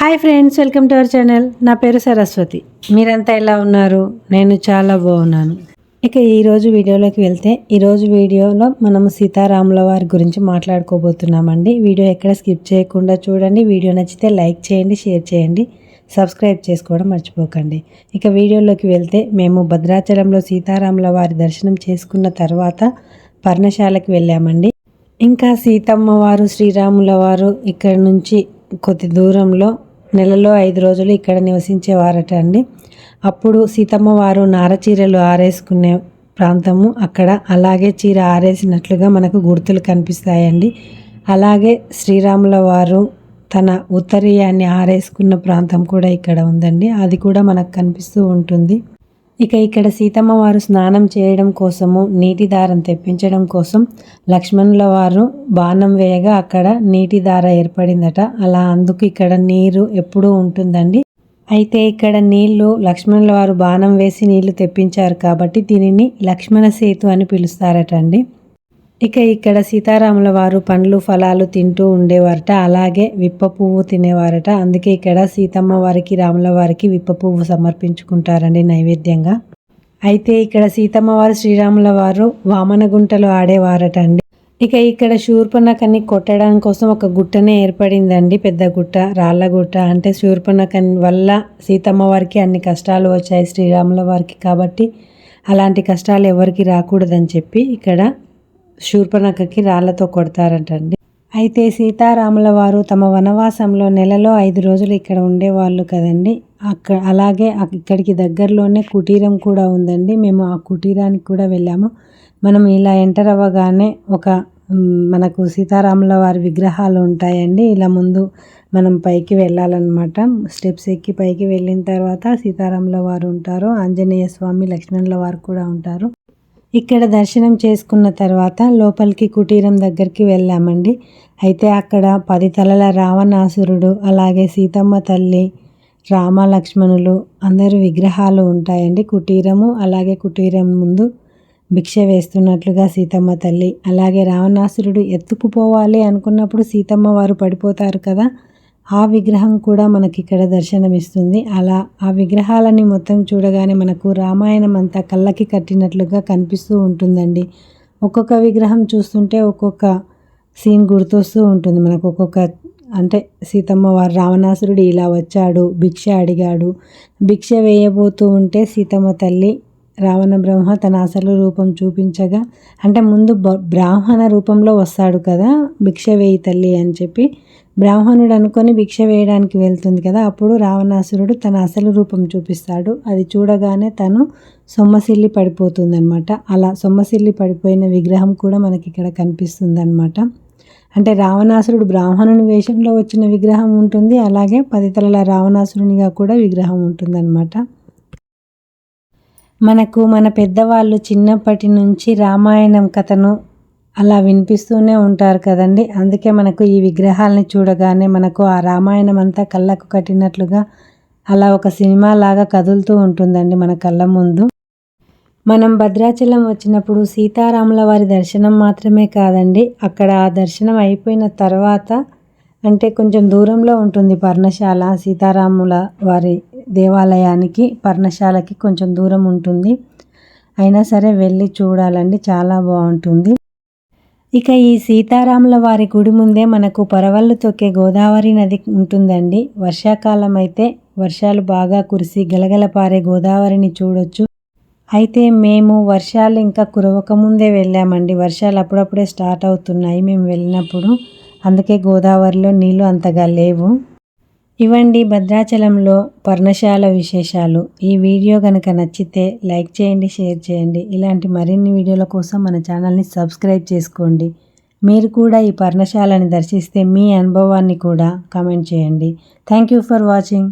Hi friends welcome to our channel. నా పేరు సరస్వతి. మీరంతా ఎలా ఉన్నారు? నేను చాలా బాగున్నాను. ఇక ఈరోజు వీడియోలోకి వెళ్తే ఈరోజు వీడియోలో మనం సీతారాముల వారి గురించి మాట్లాడుకోబోతున్నామండి. వీడియో ఎక్కడ స్కిప్ చేయకుండా చూడండి. వీడియో నచ్చితే లైక్ చేయండి షేర్ చేయండి సబ్స్క్రైబ్ చేసుకోవడం మర్చిపోకండి. ఇక వీడియోలోకి వెళ్తే మేము భద్రాచలంలో సీతారాముల వారి దర్శనం చేసుకున్న తర్వాత పర్ణశాలకి వెళ్ళామండి. ఇంకా సీతమ్మ వారు శ్రీరాముల వారు ఇక్కడ నుంచి కొద్ది దూరంలో నెలలో ఐదు రోజులు ఇక్కడ నివసించేవారట అండి. అప్పుడు సీతమ్మ వారు నార చీరలు ఆరేసుకునే ప్రాంతము అక్కడ. అలాగే చీర ఆరేసినట్లుగా మనకు గుర్తులు కనిపిస్తాయండి. అలాగే శ్రీరాముల వారు తన ఉత్తరీయాన్ని ఆరేసుకున్న ప్రాంతం కూడా ఇక్కడ ఉందండి. అది కూడా మనకు కనిపిస్తూ ఉంటుంది. ఇక ఇక్కడ సీతమ్మ వారు స్నానం చేయడం కోసము నీటి దారం తెప్పించడం కోసం లక్ష్మణుల వారు బాణం వేయగా అక్కడ నీటి దార ఏర్పడిందట. అలా అందుకు ఇక్కడ నీరు ఎప్పుడూ ఉంటుందండి. అయితే ఇక్కడ నీళ్ళు లక్ష్మణుల వారు బాణం వేసి నీళ్ళు తెప్పించారు కాబట్టి దీనిని లక్ష్మణ సేతు అని పిలుస్తారటండి. అండి ఇక ఇక్కడ సీతారాముల వారు పండ్లు ఫలాలు తింటూ ఉండేవారట. అలాగే విప్ప పువ్వు తినేవారట. అందుకే ఇక్కడ సీతమ్మ వారికి రాముల వారికి విప్ప పువ్వు సమర్పించుకుంటారండి నైవేద్యంగా. అయితే ఇక్కడ సీతమ్మ వారు శ్రీరాముల వారు వామన గుంటలు ఆడేవారట అండి ఇక ఇక్కడ శూర్పణకని కొట్టడం కోసం ఒక గుట్టనే ఏర్పడిందండి. పెద్ద గుట్ట రాళ్ళ గుట్ట. అంటే శూర్పణకని వల్ల సీతమ్మ వారికి అన్ని కష్టాలు వచ్చాయి శ్రీరాముల వారికి కాబట్టి అలాంటి కష్టాలు ఎవరికి రాకూడదని చెప్పి ఇక్కడ శూర్పణఖకి రాళ్ళతో కొడతారంటండి. అయితే సీతారాముల వారు తమ వనవాసంలో నెలలో ఐదు రోజులు ఇక్కడ ఉండేవాళ్ళు కదండి. అక్కడ అలాగే ఇక్కడికి దగ్గరలోనే కుటీరం కూడా ఉందండి. మేము ఆ కుటీరానికి కూడా వెళ్ళాము. మనం ఇలా ఎంటర్ అవ్వగానే ఒక మనకు సీతారాముల వారి విగ్రహాలు ఉంటాయండి. ఇలా ముందు మనం పైకి వెళ్ళాలన్నమాట. స్టెప్స్ ఎక్కి పైకి వెళ్ళిన తర్వాత సీతారాముల వారు ఉంటారు. ఆంజనేయ స్వామి లక్ష్మణుల వారు కూడా ఉంటారు. ఇక్కడ దర్శనం చేసుకున్న తర్వాత లోపలికి కుటీరం దగ్గరికి వెళ్ళామండి. అయితే అక్కడ పది తలల రావణాసురుడు అలాగే సీతమ్మ తల్లి రామ లక్ష్మణులు అందరు విగ్రహాలు ఉంటాయండి. కుటీరము అలాగే కుటీరం ముందు భిక్ష వేస్తున్నట్లుగా సీతమ్మ తల్లి. అలాగే రావణాసురుడు ఎత్తుకుపోవాలి అనుకున్నప్పుడు సీతమ్మ వారు పడిపోతారు కదా. ఆ విగ్రహం కూడా మనకి ఇక్కడ దర్శనమిస్తుంది. అలా ఆ విగ్రహాలని మొత్తం చూడగానే మనకు రామాయణం అంతా కళ్ళకి కట్టినట్లుగా కనిపిస్తూ ఉంటుందండి. ఒక్కొక్క విగ్రహం చూస్తుంటే ఒక్కొక్క సీన్ గుర్తొస్తూ ఉంటుంది. మనకు ఒక్కొక్క అంటే సీతమ్మ వారు రావణాసురుడు ఇలా వచ్చాడు భిక్ష అడిగాడు. భిక్ష వేయబోతూ ఉంటే సీతమ్మ తల్లి రావణ బ్రహ్మ తన అసలు రూపం చూపించగా అంటే ముందు బ్రాహ్మణ రూపంలో వస్తాడు కదా భిక్ష వేయి తల్లి అని చెప్పి. బ్రాహ్మణుడు అనుకొని భిక్ష వేయడానికి వెళ్తుంది కదా అప్పుడు రావణాసురుడు తన అసలు రూపం చూపిస్తాడు. అది చూడగానే తను సొమ్మసిల్లి పడిపోతుందనమాట అలా సొమ్మసిల్లి పడిపోయిన విగ్రహం కూడా మనకి ఇక్కడ కనిపిస్తుంది అనమాట అంటే రావణాసురుడు బ్రాహ్మణుని వేషంలో వచ్చిన విగ్రహం ఉంటుంది అలాగే పది తలల రావణాసురునిగా కూడా విగ్రహం ఉంటుందన్నమాట. మనకు మన పెద్దవాళ్ళు చిన్నప్పటి నుంచి రామాయణం కథను అలా వినిపిస్తూనే ఉంటారు కదండి. అందుకే మనకు ఈ విగ్రహాలని చూడగానే మనకు ఆ రామాయణం అంతా కళ్ళకు కట్టినట్లుగా అలా ఒక సినిమా లాగా కదులుతూ ఉంటుందండి మన కళ్ళ ముందు. మనం భద్రాచలం వచ్చినప్పుడు సీతారాముల వారి దర్శనం మాత్రమే కాదండి అక్కడ ఆ దర్శనం అయిపోయిన తర్వాత అంటే కొంచెం దూరంలో ఉంటుంది పర్ణశాల సీతారాముల వారి దేవాలయానికి పర్ణశాలకి కొంచెం దూరం ఉంటుంది. అయినా సరే వెళ్ళి చూడాలండి చాలా బాగుంటుంది. ఇక ఈ సీతారాముల వారి గుడి ముందే మనకు పరవళ్ళు తొక్కే గోదావరి నది ఉంటుందండి. వర్షాకాలం అయితే వర్షాలు బాగా కురిసి గలగల పారే గోదావరిని చూడొచ్చు. అయితే మేము వర్షాలు ఇంకా కురవకముందే వెళ్ళామండి. వర్షాలు అప్పుడప్పుడే స్టార్ట్ అవుతున్నాయి మేము వెళ్ళినప్పుడు. అందుకే గోదావరిలో నీళ్ళు అంతగా లేవు. ఇవండి భద్రాచలంలో పర్ణశాల విశేషాలు. ఈ వీడియో కనుక నచ్చితే లైక్ చేయండి షేర్ చేయండి. ఇలాంటి మరిన్ని వీడియోల కోసం మన ఛానల్ని సబ్స్క్రైబ్ చేసుకోండి. మీరు కూడా ఈ పర్ణశాలని దర్శిస్తే మీ అనుభవాన్ని కూడా కామెంట్ చేయండి. Thank you for watching.